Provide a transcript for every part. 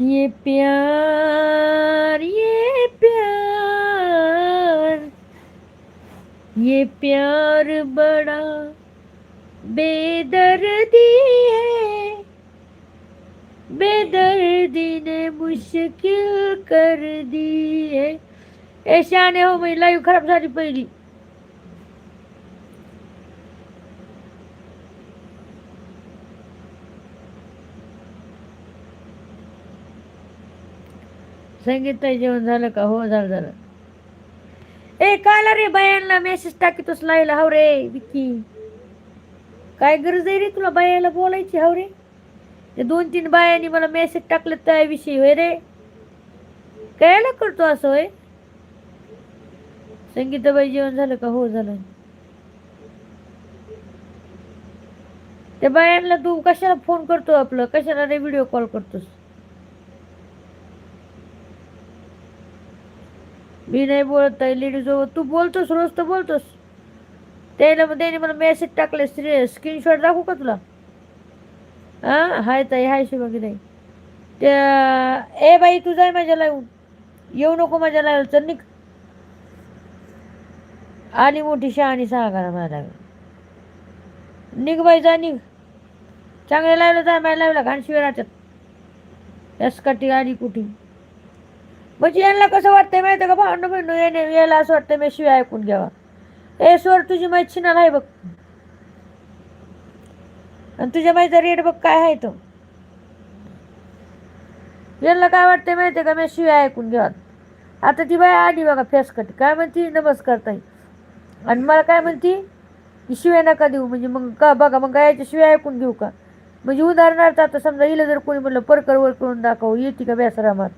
ये प्यार ये प्यार ये प्यार बड़ा बेदर्दी है। बेदर्दी ने मुश्किल कर दी है। ए शाने हो मी लाईव्ह खराब झाली पहिली संगीता जेवण झालं का? हो झालं झालं. ए काला रे बायांना मेसेज टाकीतोस लाईला हाव रे विकी. काय गरज आहे रे तुला बायाला बोलायची हाव रे? ते दोन तीन बायांनी मला मेसेज टाकले त्याविषयी होय रे? कायला करतो असं होय? संगीताबाई जेवण झालं का? हो झालं. त्या बायांना तू कशाला फोन करतो आपलं? कशाला रे व्हिडिओ कॉल करतोस? मी नाही बोलत आहे लेडीज तू बोलतोस रोज तर बोलतोस. त्याला मग त्याने मला मेसेज टाकले स्क्रीनशॉट दाखवू का तुला? हां हाय ताई हाय शिवाकी ताई त्या ए बाई तू जाय माझ्या लावून येऊ नको माझ्या लावून चल निघ. आली मोठी शहाणी सांगा मला निघ बाई जा निघ. चांगल्या लावलं जाय माझ्या लावला घाण राहतात राहतात. कटी आली कुठे? म्हणजे यांना कसं वाटतंय माहिती का? भावंड म्हणू येणे यायला असं वाटतं मी शिवाय ऐकून घ्यावा. ए स्वर तुझी माहिती छिनाला आहे बघ. आणि तुझ्या माहिती रेट बघ काय आहे तो. यांना काय वाटतंय माहिती का? मी शिवाय ऐकून घ्यावा. आता ती बाय आली बघा फेसकट. काय म्हणती? नमस्कार ताई. आणि मला काय म्हणती? की शिवाय नका देऊ. म्हणजे मग का बघा मग गायच्या शिवाय ऐकून घेऊ का? म्हणजे उदाहरणार्थ आता समजा इलं जर कोणी म्हणलं परकर वर करून दाखव येते का बेसरामात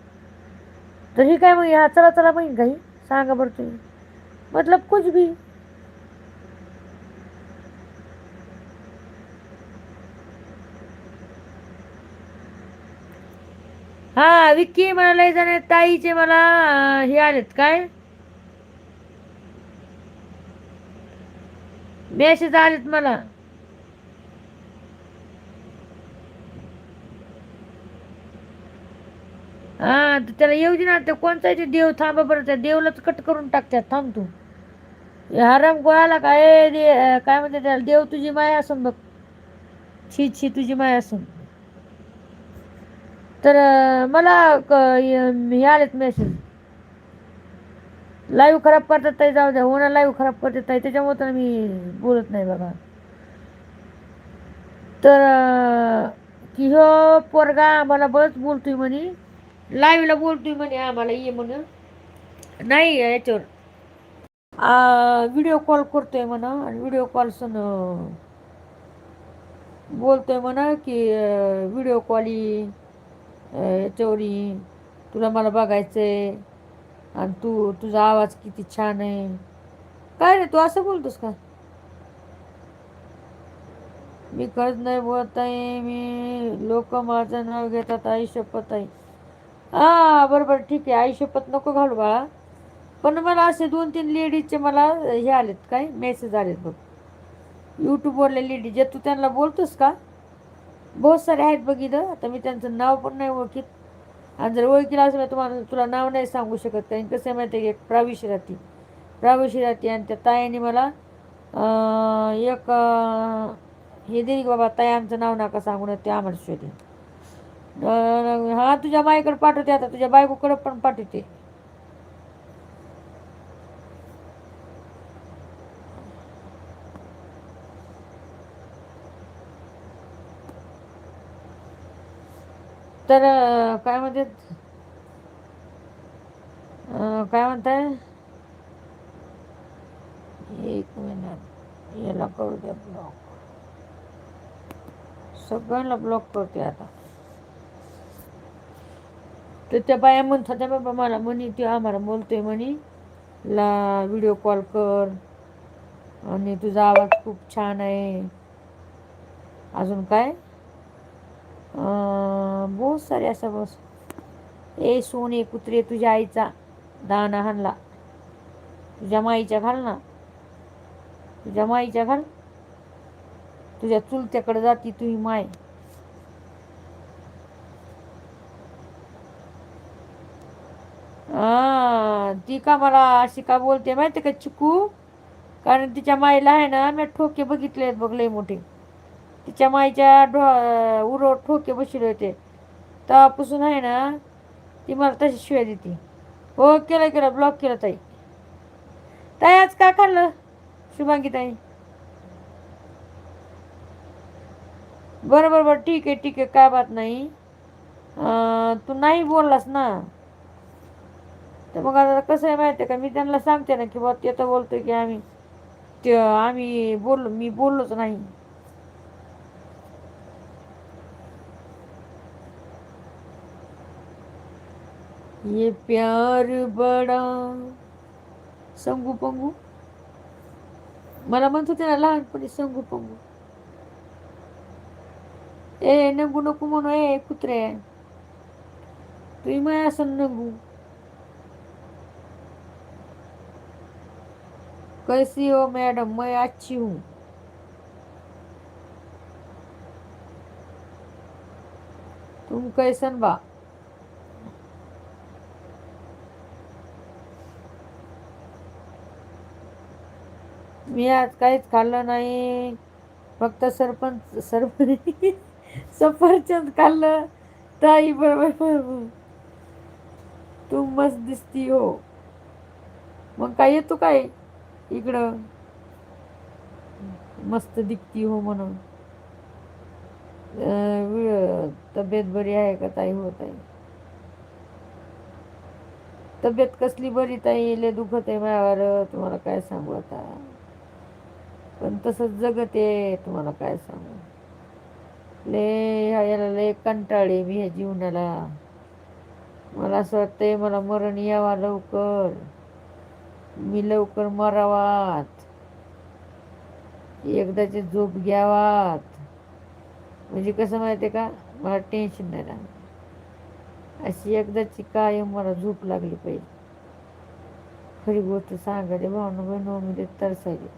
तर ही काय मग हा चला चला मग काही सांगा बरं तुम्ही. मतलब कुछ भी. हा विक्की मला लय जण ताईचे मला हे आलेत काय? मेसेज आलेत मला. हा तर त्याला येऊ दे ना ते कोणता ते देव थांबा बरं त्या देवलाच कट करून टाकतात थांब तू. हराम गोळाला काय दे काय म्हणते त्याला? देव तुझी माय असून बघ. छी छी तुझी माय असून. तर मला क- हे आलेत मेसेज लाईव्ह खराब करतात ताई जाऊ द्या. होणार लाईव्ह खराब करतात ताई. त्याच्यामुळे तर मी बोलत नाही बघा तर की हो पोरगा मला बरंच बोलतोय म्हणे. लाईव्हला बोलतोय म्हणे आम्हाला ये म्हणून नाही याच्यावर. व्हिडिओ कॉल करतोय म्हणा आणि व्हिडिओ कॉलसून बोलतोय म्हणा की व्हिडिओ कॉल याच्यावर ये. तुला मला बघायचं आहे आणि तू तुझा आवाज किती छान आहे. काय रे तू असं बोलतोस का? मी खरंच नाही बोलत आहे मी लोक माझं नाव घेतात आई शपथ आहे. हां बरोबर ठीक आहे. आई शपथ नको घालू बाळा. पण मला असे दोन तीन लेडीजचे मला हे आलेत काय? मेसेज आलेत बघ. यूट्यूबवरले लेडीज जे तू त्यांना बोलतोस का? बहुत सारे आहेत बघ इथं. आता मी त्यांचं नाव पण नाही ओळखीत. आणि जर ओळखीला असं तुम्हाला तुला नाव नाही सांगू शकत. कारण कसं आहे माहिती आहे की? एक प्राविशी राहते. प्राविशी राहते आणि त्या ताईने मला एक हे दिली की बाबा ताई आमचं नाव नका सांगू ना ते आम्हाला शोधे हा तुझ्या माईकडे पाठवते आता तुझ्या बायकोकडे पण पाठवते. तर काय म्हणतात काय म्हणताय एक मिनिट याला करू द्या ब्लॉक सगळ्यांना ब्लॉक करते आता. तर त्या बाया म्हणत होत्या बाबा मला म्हणे ते आम्हाला बोलतोय म्हणे ला व्हिडिओ कॉल कर. आणि तुझा आवाज खूप छान आहे. अजून काय? बहुत सारे असं बस. ए सोने कुत्रे तुझ्या आईचा दाना हाणला. तुझ्या माईच्या घाल ना. तुझ्या माईच्या घाल. तुझ्या चुलत्याकडे जाती तुझी माय. हां ती का मला अशी का बोलते माहिती का चिकू? कारण तिच्या माईला आहे ना मी ठोके बघितले आहेत बघ लई मोठे. तिच्या माईच्या डो उरो ठोके बसले होते. तेव्हापासून आहे ना ती मला तशी शिवाय देते. हो केलं केलं ब्लॉक केलं ताई. ताई आज काय खाल्लं? शुभांगी ताई. बरं बरं बरं ठीक आहे ठीक आहे काय बात नाही. तू नाही बोललास ना? तर मग आता कसं आहे माहिती आहे का? मी त्यांना सांगते ना की बा ते तर बोलतो की आम्ही ते आम्ही बोललो मी बोललोच नाही. ये प्यार बडा संगू पंगू. मला म्हणत होते ना लहानपणी संगू पंगू. ए नंगू नको म्हणू ए कुत्रे. तुम्ही माय असं नंगू. कैसी हो मैडम मैं अच्छी हूँ. तुम कैसन बा? मी आज काहीच खाल्लं नाही. फक्त सरपंच सरपंच सफरचंद खाल्लं. ताई बरोबर बरोबर. तू मस्त दिसती हो. मग काय येतो काय? इकडं. मस्त दिखती हो म्हणून. तब्येत बरी आहे का ताई? हो ताई. तब्येत कसली बरी ताई? येले दुखत आहे माझ्यावर तुम्हाला काय सांगू आता? पण तसंच जगत आहे. तुम्हाला काय सांगू? ले ह्या- याला लय कंटाळे मी ह्या जीवनाला. मला असं वाटतंय मला मरण यावा लवकर. मी लवकर मरावात. एकदाची झोप घ्यावात. म्हणजे कसं माहिती आहे का? मला टेन्शन नाही राहणार अशी एकदाची कायम मला झोप लागली पाहिजे. खरी गोष्ट सांगायची भावना बहिण मी ते तरसायचे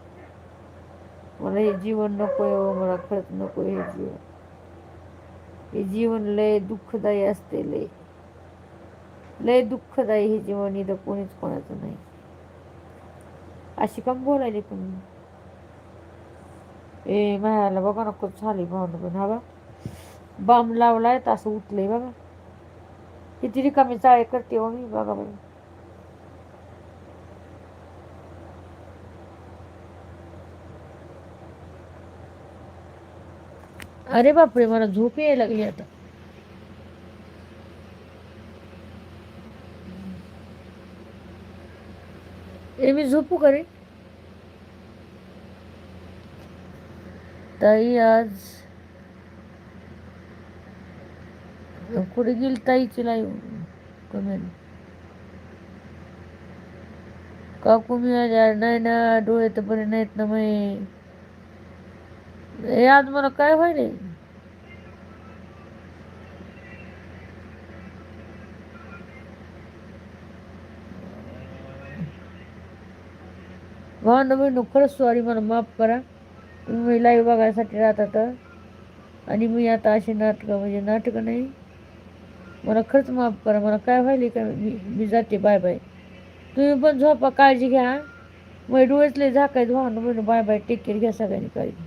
मला हे जीवन नको आहे हो मला खरंच नको हे जीवन. हे जीवन लय दुःखदायी असते लय. लय दुःखदायी हे जीवन इथं कोणीच कोणाचं नाही. अशी कम बोलायली पण? ए मायाला बघा ना खूप झाली भावना पण हा बा बाम लावलाय तर असं उठलंय बघा. किती रिकामी चाळे करते हो मी बघा बघा अरे बापरे मला झोप यायला लागली आता. ए मी झोपू का ताई आज कुठे गेली ताईची लाईव्ह कमेंट काकू मी आज नाही ना डोळे तर बरे नाहीत ना मग हे आज मला काय व्हायले वाहन बहिणू खरंच सॉरी मला माफ करा. तुम्ही लाईव्ह बघायसाठी राहतात आणि मी आता अशी नाटकं म्हणजे नाटकं नाही. मला खरंच माफ करा. मला काय व्हायले का मी मी जाते. बाय बाय तुम्ही पण झोपा काळजी घ्या. मग डोळेच झाकायचं भावना. बहिणू बाय बाय टेक केअर घ्या सगळ्यांनी काळजी.